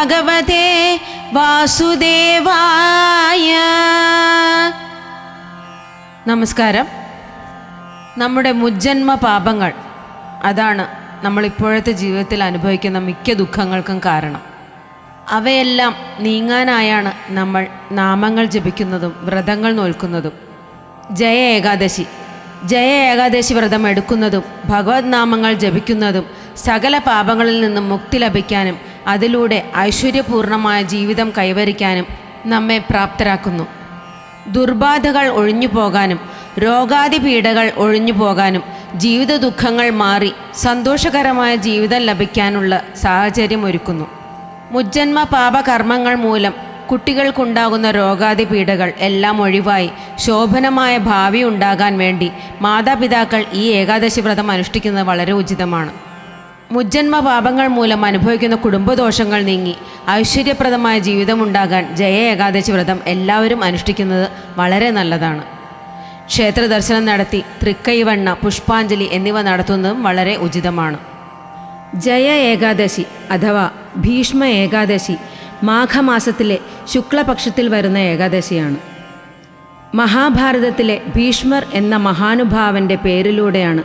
ഭഗവതേ വാസുദേവായ. നമസ്കാരം. നമ്മുടെ മുജ്ജന്മ പാപങ്ങൾ അതാണ് നമ്മൾ ഇപ്പോഴത്തെ ജീവിതത്തിൽ അനുഭവിക്കുന്ന മിക്ക ദുഃഖങ്ങൾക്കും കാരണം. അവയെല്ലാം നീങ്ങാനായാണ് നമ്മൾ നാമങ്ങൾ ജപിക്കുന്നതും വ്രതങ്ങൾ നോൽക്കുന്നതും. ജയ ഏകാദശി. ജയ ഏകാദശി വ്രതം എടുക്കുന്നതും ഭഗവത് നാമങ്ങൾ ജപിക്കുന്നതും സകല പാപങ്ങളിൽ നിന്നും മുക്തി ലഭിക്കാനും അതിലൂടെ ഐശ്വര്യപൂർണമായ ജീവിതം കൈവരിക്കാനും നമ്മെ പ്രാപ്തരാക്കുന്നു. ദുർബാധകൾ ഒഴിഞ്ഞു പോകാനും രോഗാദി പീഡകൾ ഒഴിഞ്ഞു പോകാനും ജീവിത ദുഃഖങ്ങൾ മാറി സന്തോഷകരമായ ജീവിതം ലഭിക്കാനുള്ള സാഹചര്യം ഒരുക്കുന്നു. മുജ്ജന്മ പാപകർമ്മങ്ങൾ മൂലം കുട്ടികൾക്കുണ്ടാകുന്ന രോഗാദി പീഡകൾ എല്ലാം ഒഴിവായി ശോഭനമായ ഭാവി ഉണ്ടാകാൻ വേണ്ടി മാതാപിതാക്കൾ ഈ ഏകാദശി വ്രതം അനുഷ്ഠിക്കുന്നത് വളരെ ഉചിതമാണ്. മുജ്ജന്മ പാപങ്ങൾ മൂലം അനുഭവിക്കുന്ന കുടുംബദോഷങ്ങൾ നീങ്ങി. ഐശ്വര്യപ്രദമായ ജീവിതമുണ്ടാകാൻ ജയ ഏകാദശി വ്രതം എല്ലാവരും അനുഷ്ഠിക്കുന്നത് വളരെ നല്ലതാണ്. ക്ഷേത്ര ദർശനം നടത്തി തൃക്കൈവണ്ണ പുഷ്പാഞ്ജലി എന്നിവ നടത്തുന്നതും വളരെ ഉചിതമാണ്. ജയ ഏകാദശി അഥവാ ഭീഷ്മ ഏകാദശി മാഘമാസത്തിലെ ശുക്ലപക്ഷത്തിൽ വരുന്ന ഏകാദശിയാണ്. മഹാഭാരതത്തിലെ ഭീഷ്മർ എന്ന മഹാനുഭാവന്റെ പേരിലൂടെയാണ്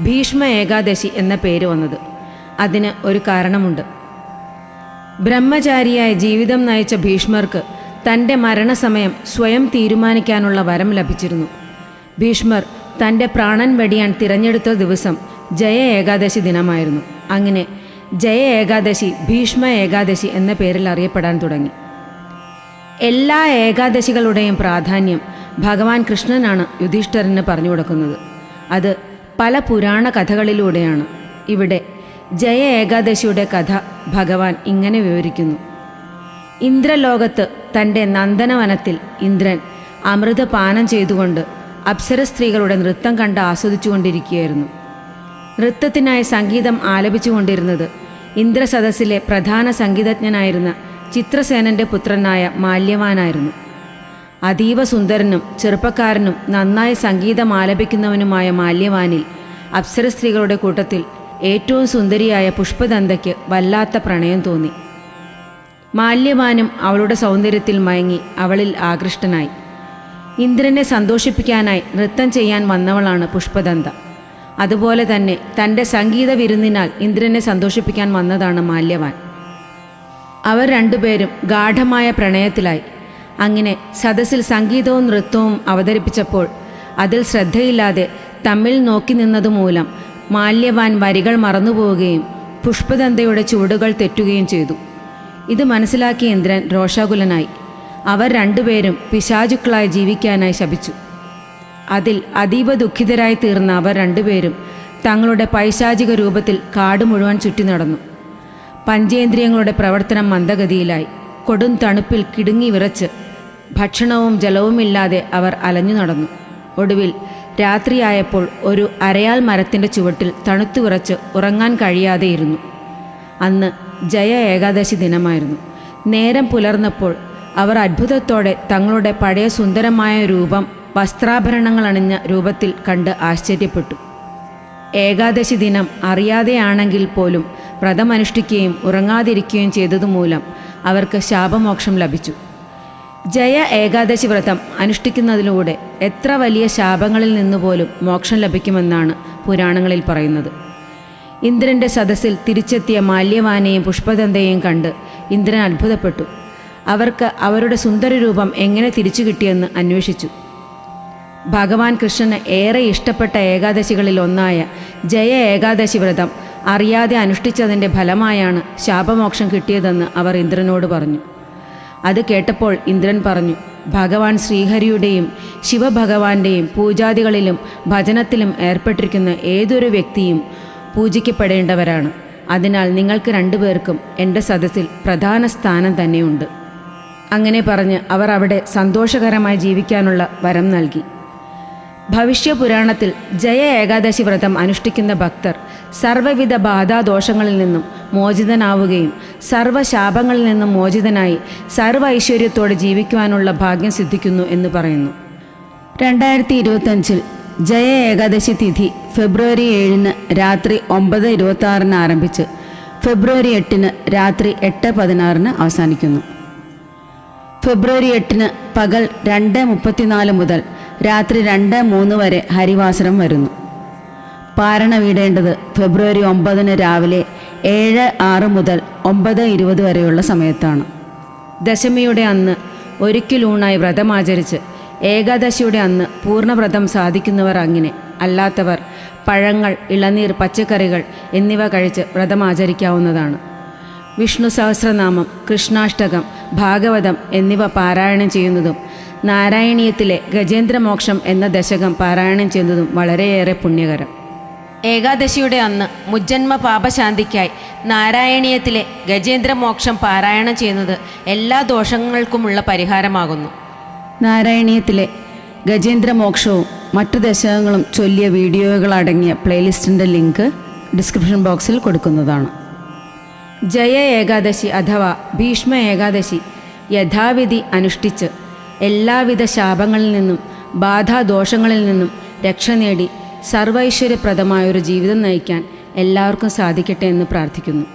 ഭീഷ്മ ഏകാദശി എന്ന പേര് വന്നത്. അതിന് ഒരു കാരണമുണ്ട്. ബ്രഹ്മചാരിയായ ജീവിതം നയിച്ച ഭീഷ്മർക്ക് തന്റെ മരണസമയം സ്വയം തീരുമാനിക്കാനുള്ള വരം ലഭിച്ചിരുന്നു. ഭീഷ്മർ തന്റെ പ്രാണൻ വെടിയാൻ തിരഞ്ഞെടുത്ത ദിവസം ജയ ഏകാദശി ദിനമായിരുന്നു. അങ്ങനെ ജയ ഏകാദശി ഭീഷ്മ ഏകാദശി എന്ന പേരിൽ അറിയപ്പെടാൻ തുടങ്ങി. എല്ലാ ഏകാദശികളുടെയും പ്രാധാന്യം ഭഗവാൻ കൃഷ്ണനാണ് യുധിഷ്ഠരന് പറഞ്ഞു കൊടുക്കുന്നത്. അത് പല പുരാണ കഥകളിലൂടെയാണ്. ഇവിടെ ജയ ഏകാദശിയുടെ കഥ ഭഗവാൻ ഇങ്ങനെ വിവരിക്കുന്നു. ഇന്ദ്രലോകത്ത് തന്റെ നന്ദനവനത്തിൽ ഇന്ദ്രൻ അമൃതപാനം ചെയ്തുകൊണ്ട് അപ്സര സ്ത്രീകളുടെ നൃത്തം കണ്ട് ആസ്വദിച്ചുകൊണ്ടിരിക്കുകയായിരുന്നു. നൃത്തത്തിനായി സംഗീതം ആലപിച്ചുകൊണ്ടിരുന്നത് ഇന്ദ്രസദസ്സിലെ പ്രധാന സംഗീതജ്ഞനായിരുന്ന ചിത്രസേനന്റെ പുത്രനായ മാല്യവാനായിരുന്നു. അതീവ സുന്ദരനും ചെറുപ്പക്കാരനും നന്നായി സംഗീതം ആലപിക്കുന്നവനുമായ മാല്യവാനിൽ അപ്സര സ്ത്രീകളുടെ കൂട്ടത്തിൽ ഏറ്റവും സുന്ദരിയായ പുഷ്പദന്തയ്ക്ക് വല്ലാത്ത പ്രണയം തോന്നി. മാല്യവാനും അവളുടെ സൗന്ദര്യത്തിൽ മയങ്ങി അവളിൽ ആകൃഷ്ടനായി. ഇന്ദ്രനെ സന്തോഷിപ്പിക്കാനായി നൃത്തം ചെയ്യാൻ വന്നവളാണ് പുഷ്പദന്ത. അതുപോലെ തന്നെ തന്റെ സംഗീത വിരുന്നിനാൽ ഇന്ദ്രനെ സന്തോഷിപ്പിക്കാൻ വന്നതാണ് മാല്യവാൻ. അവർ രണ്ടുപേരും ഗാഠമായ പ്രണയത്തിലായി. അങ്ങനെ സദസ്സിൽ സംഗീതവും നൃത്തവും അവതരിപ്പിച്ചപ്പോൾ അതിൽ ശ്രദ്ധയില്ലാതെ തമ്മിൽ നോക്കി നിന്നതുമൂലം മാല്യവാൻ വരികൾ മറന്നുപോവുകയും പുഷ്പദന്തയുടെ ചുവടുകൾ തെറ്റുകയും ചെയ്തു. ഇത് മനസ്സിലാക്കിയ ഇന്ദ്രൻ രോഷാകുലനായി. അവർ രണ്ടുപേരും പിശാചുക്കളായി ജീവിക്കാനായി ശപിച്ചു. അതിൽ അതീവ ദുഃഖിതരായി തീർന്ന അവർ രണ്ടുപേരും തങ്ങളുടെ പൈശാചിക രൂപത്തിൽ കാട് മുഴുവൻ ചുറ്റി നടന്നു. പഞ്ചേന്ദ്രിയങ്ങളുടെ പ്രവർത്തനം മന്ദഗതിയിലായി. കൊടും തണുപ്പിൽ കിടുങ്ങി വിറച്ച് ഭക്ഷണവും ജലവുമില്ലാതെ അവർ അലഞ്ഞു നടന്നു. ഒടുവിൽ രാത്രിയായപ്പോൾ ഒരു അരയാൽ മരത്തിന്റെ ചുവട്ടിൽ തണുത്തു വിറച്ച് ഉറങ്ങാൻ കഴിയാതെയിരുന്നു. അന്ന് ജയ ഏകാദശി ദിനമായിരുന്നു. നേരം പുലർന്നപ്പോൾ അവർ അത്ഭുതത്തോടെ തങ്ങളുടെ പഴയ സുന്ദരമായ രൂപം വസ്ത്രാഭരണങ്ങൾ അണിഞ്ഞ രൂപത്തിൽ കണ്ട് ആശ്ചര്യപ്പെട്ടു. ഏകാദശി ദിനം അറിയാതെയാണെങ്കിൽ പോലും വ്രതമനുഷ്ഠിക്കുകയും ഉറങ്ങാതിരിക്കുകയും ചെയ്തതുമൂലം അവർക്ക് ശാപമോക്ഷം ലഭിച്ചു. ജയ ഏകാദശി വ്രതം അനുഷ്ഠിക്കുന്നതിലൂടെ എത്ര വലിയ ശാപങ്ങളിൽ നിന്നുപോലും മോക്ഷം ലഭിക്കുമെന്നാണ് പുരാണങ്ങളിൽ പറയുന്നത്. ഇന്ദ്രന്റെ സദസ്സിൽ തിരിച്ചെത്തിയ മാല്യവാനെയും പുഷ്പതന്തയെയും കണ്ട് ഇന്ദ്രൻ അത്ഭുതപ്പെട്ടു. അവർക്ക് അവരുടെ സുന്ദര രൂപം എങ്ങനെ തിരിച്ചു കിട്ടിയെന്ന് അന്വേഷിച്ചു. ഭഗവാൻ കൃഷ്ണന് ഏറെ ഇഷ്ടപ്പെട്ട ഏകാദശികളിൽ ഒന്നായ ജയ ഏകാദശി വ്രതം അറിയാതെ അനുഷ്ഠിച്ചതിന്റെ ഫലമായാണ് ശാപമോക്ഷം കിട്ടിയതെന്ന് അവർ ഇന്ദ്രനോട് പറഞ്ഞു. അത് കേട്ടപ്പോൾ ഇന്ദ്രൻ പറഞ്ഞു ഭഗവാൻ ശ്രീഹരിയുടെയും ശിവഭഗവാന്റെയും പൂജാദികളിലും ഭജനത്തിലും ഏർപ്പെട്ടിരിക്കുന്ന ഏതൊരു വ്യക്തിയും പൂജിക്കപ്പെടേണ്ടവരാണ്. അതിനാൽ നിങ്ങൾക്ക് രണ്ടുപേർക്കും എന്റെ സദസ്സിൽ പ്രധാന സ്ഥാനം തന്നെയുണ്ട്. അങ്ങനെ പറഞ്ഞ് അവർ അവിടെ സന്തോഷകരമായി ജീവിക്കാനുള്ള വരം നൽകി. ഭവിഷ്യപുരാണത്തിൽ ജയ ഏകാദശി വ്രതം അനുഷ്ഠിക്കുന്ന ഭക്തർ സർവവിധ ബാധാദോഷങ്ങളിൽ നിന്നും മോചിതനാവുകയും സർവശാപങ്ങളിൽ നിന്നും മോചിതനായി സർവ ഐശ്വര്യത്തോടെ ജീവിക്കുവാനുള്ള ഭാഗ്യം സിദ്ധിക്കുന്നു എന്ന് പറയുന്നു. രണ്ടായിരത്തി ഇരുപത്തഞ്ചിൽ ജയ ഏകാദശി തിഥി ഫെബ്രുവരി ഏഴിന് രാത്രി ഒമ്പത് ഇരുപത്തി ആറിന് ആരംഭിച്ച് ഫെബ്രുവരി എട്ടിന് രാത്രി എട്ട് പതിനാറിന് അവസാനിക്കുന്നു. ഫെബ്രുവരി എട്ടിന് പകൽ രണ്ട് മുപ്പത്തിനാല് മുതൽ രാത്രി രണ്ട് മൂന്ന് വരെ ഹരിവാസരം വരുന്നു. പാരണ വീടേണ്ടത് ഫെബ്രുവരി ഒമ്പതിന് രാവിലെ ഏഴ് ആറ് മുതൽ ഒമ്പത് ഇരുപത് വരെയുള്ള സമയത്താണ്. ദശമിയുടെ അന്ന് ഒരിക്കലൂണായി വ്രതമാചരിച്ച് ഏകാദശിയുടെ അന്ന് പൂർണവ്രതം സാധിക്കുന്നവർ അങ്ങനെ അല്ലാത്തവർ പഴങ്ങൾ ഇളനീർ പച്ചക്കറികൾ എന്നിവ കഴിച്ച് വ്രതമാചരിക്കാവുന്നതാണ് വിഷ്ണു സഹസ്രനാമം കൃഷ്ണാഷ്ടകം ഭാഗവതം എന്നിവ പാരായണം ചെയ്യുന്നതും നാരായണീയത്തിലെ ഗജേന്ദ്രമോക്ഷം എന്ന ദശകം പാരായണം ചെയ്തതും വളരെയേറെ പുണ്യകരം. ഏകാദശിയുടെ അന്ന് മുജ്ജന്മ പാപശാന്തിക്കായി നാരായണീയത്തിലെ ഗജേന്ദ്രമോക്ഷം പാരായണം ചെയ്യുന്നത് എല്ലാ ദോഷങ്ങൾക്കുമുള്ള പരിഹാരമാകുന്നു. നാരായണീയത്തിലെ ഗജേന്ദ്രമോക്ഷവും മറ്റു ദശകങ്ങളും ചൊല്ലിയ വീഡിയോകളടങ്ങിയ പ്ലേലിസ്റ്റിന്റെ ലിങ്ക് ഡിസ്ക്രിപ്ഷൻ ബോക്സിൽ കൊടുക്കുന്നതാണ്. ജയ ഏകാദശി അഥവാ ഭീഷ്മ ഏകാദശി യഥാവിധി അനുഷ്ഠിച്ച് എല്ലാവിധ ശാപങ്ങളിൽ നിന്നും ബാധാദോഷങ്ങളിൽ നിന്നും രക്ഷ നേടി സർവൈശ്വര്യപ്രദമായൊരു ജീവിതം നയിക്കാൻ എല്ലാവർക്കും സാധിക്കട്ടെ എന്ന് പ്രാർത്ഥിക്കുന്നു.